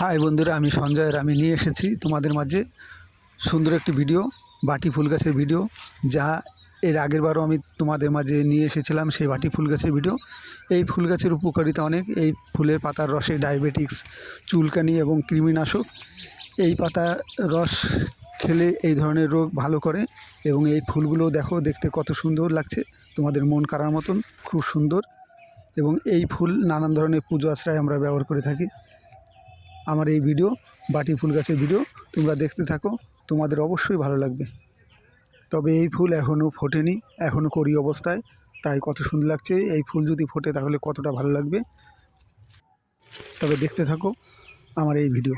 High বন্ধুরা, আমি সঞ্জয় আর আমি নিয়ে এসেছি তোমাদের মাঝে সুন্দর একটি ভিডিও বাটি ফুল গাছের ভিডিও যা এর আগের বারও আমি তোমাদের মাঝে নিয়ে এসেছিলাম সেই বাটি ফুল গাছের ভিডিও এই ফুল গাছের উপকারিতা অনেক, এই ফুলের পাতার রসে ডায়াবেটিক্স চুলকানি এবং কৃমিনাশক, এই পাতা রস খেলে এই ধরনের রোগ ভালো করে এবং এই ফুলগুলো দেখো দেখতে কত সুন্দর লাগছে, তোমাদের মন কাড়ার মতন, খুব সুন্দর। এবং এই ফুল নানান ধরনের পুজো আশ্রয় আমরা ব্যবহার করে থাকি। আমার এই ভিডিও, বাটি ফুল গাছের ভিডিও, তোমরা দেখতে থাকো, তোমাদের অবশ্যই ভালো লাগবে। তবে এই ফুল এখনও ফোটেনি এখনও করি অবস্থায়, তাই কত সুন্দর লাগছে। এই ফুল যদি ফোটে তাহলে কতটা ভালো লাগবে? তবে দেখতে থাকো আমার এই video.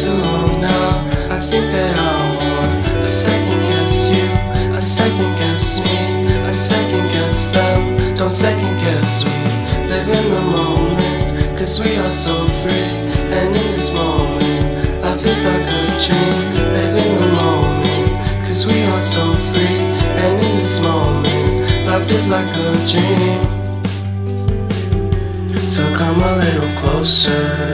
Too long now. I think that I want a second guess you, a second guess me, a second guess them. Don't second guess me. Live in the moment, cause we are so free. And in this moment, life is like a dream. Live in the moment, cause we are so free. And in this moment, is like a dream. So come a little closer,